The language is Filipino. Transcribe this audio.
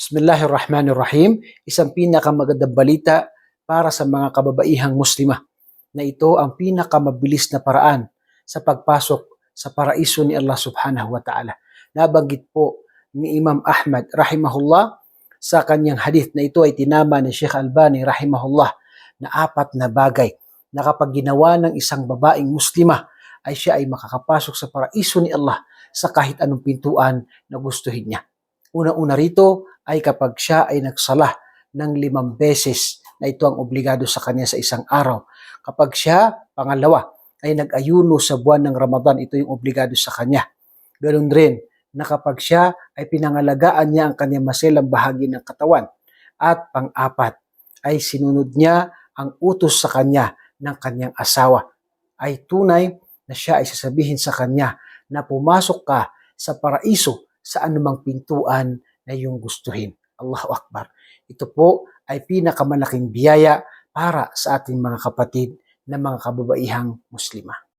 Bismillahirrahmanirrahim. Isang pinakamagandang balita para sa mga kababaihang muslima na ito ang pinakamabilis na paraan sa pagpasok sa paraiso ni Allah subhanahu wa ta'ala. Nabanggit po ni Imam Ahmad rahimahullah sa kanyang hadith na ito ay tinama ni Sheikh Albani rahimahullah na apat na bagay na kapag ginawa ng isang babaeng muslima ay siya ay makakapasok sa paraiso ni Allah sa kahit anong pintuan na gustuhin niya. Una-una rito ay kapag siya ay nagsala ng limang beses na ito ang obligado sa kanya sa isang araw. Kapag siya, pangalawa, ay nag-ayuno sa buwan ng Ramadan, ito yung obligado sa kanya. Ganun rin na kapag siya ay pinangalagaan niya ang kanyang maselang bahagi ng katawan. At pang-apat, ay sinunod niya ang utos sa kanya ng kanyang asawa. Ay tunay na siya ay sasabihin sa kanya na pumasok ka sa paraiso sa anumang pintuan na iyong gustuhin. Allahu Akbar. Ito po ay pinakamalaking biyaya para sa ating mga kapatid na mga kababaihang muslima.